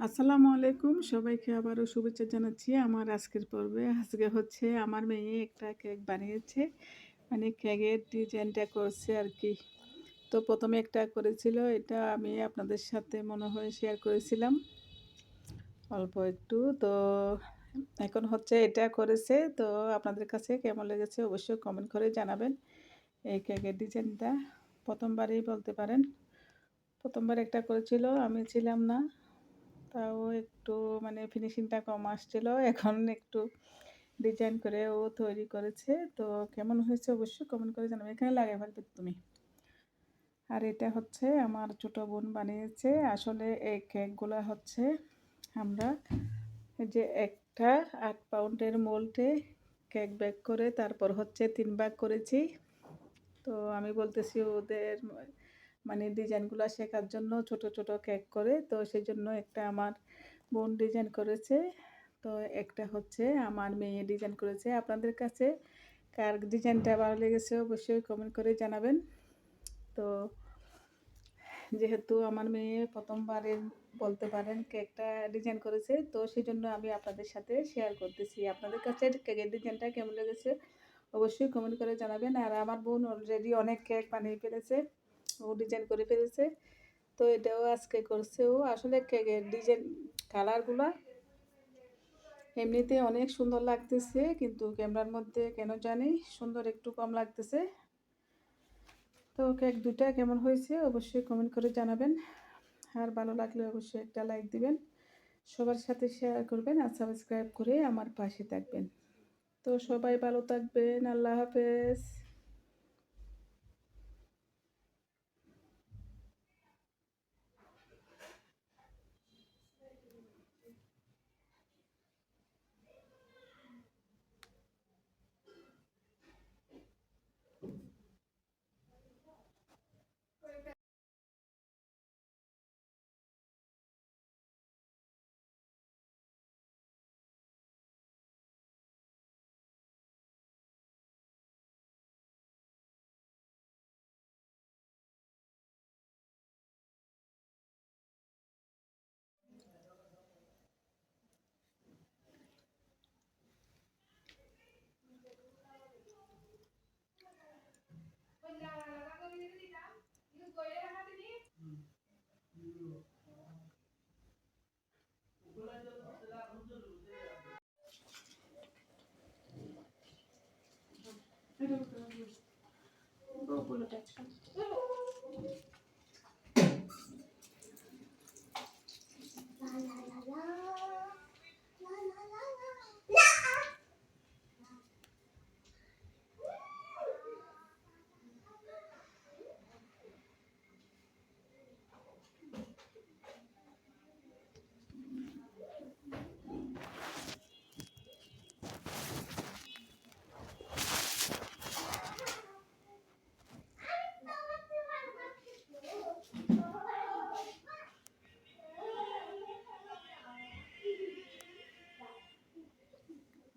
আসসালামু আলাইকুম। সবাইকে আবারও শুভেচ্ছা জানাচ্ছি আমার আজকের পর্বে। আজকে হচ্ছে আমার মেয়ে একটা কেক বানিয়েছে। মানে কেকের ডিজাইনটা করছে আর কি। তো প্রথমে একটা করেছিল, এটা আমি আপনাদের সাথে মনে হয় শেয়ার করেছিলাম। অল্প একটু। তো এখন হচ্ছে এটা করেছে। তো আপনাদের কাছে কেমন লেগেছে অবশ্যই কমেন্ট করে জানাবেন এই কেকের ডিজাইনটা। প্রথমবারই বলতে পারেন। প্রথমবার একটা করেছিল, আমি ছিলাম না। তাও একটু মানে ফিনিশিংটা কম আসছিল। এখন একটু ডিজাইন করে ও তৈরি করেছে। তো কেমন হয়েছে অবশ্যই কমেন্ট করে জানাবে। এখানে লাগাই ফেলবে তুমি। আর এটা হচ্ছে আমার ছোট বোন বানিয়েছে। আসলে এই কেকগুলো হচ্ছে আমরা যে একটা আট পাউন্ডের মোল্টে কেক ব্যাক করে, তারপর হচ্ছে তিন ভাগ করেছি। তো আমি বলতেছি ওদের মানে ডিজাইনগুলো শেখার জন্য ছোট ছোট কেক করে। তো সেই জন্য একটা আমার বোন ডিজাইন করেছে। তো একটা হচ্ছে আমার মেয়ে ডিজাইন করেছে। আপনাদের কাছে কার ডিজাইনটা ভালো লেগেছে অবশ্যই কমেন্ট করে জানাবেন। তো যেহেতু আমার মেয়ে প্রথমবারে বলতে পারেন কেকটা ডিজাইন করেছে, তো সেই জন্য আমি আপনাদের সাথে শেয়ার করতেছি। আপনাদের কাছে কেকের ডিজাইনটা কেমন লেগেছে অবশ্যই কমেন্ট করে জানাবেন। আর আমার বোন অলরেডি অনেক কেক বানিয়ে ফেলেছে। ও ডিজাইন করে ফেলেছে। তো এটাও আজকে করছে ও। আসলে কেকের ডিজাইন কালারগুলো এমনিতে অনেক সুন্দর লাগতেছে, কিন্তু ক্যামেরার মধ্যে কেন জানি সুন্দর একটু কম লাগতেছে। তো কেক দুটা কেমন হয়েছে অবশ্যই কমেন্ট করে জানাবেন। আর ভালো লাগলে অবশ্যই একটা লাইক দিবেন। সবার সাথে শেয়ার করবেন আর সাবস্ক্রাইব করে আমার পাশে থাকবেন। তো সবাই ভালো থাকবেন। আল্লাহ হাফেজ। Bunu da çıkarttık.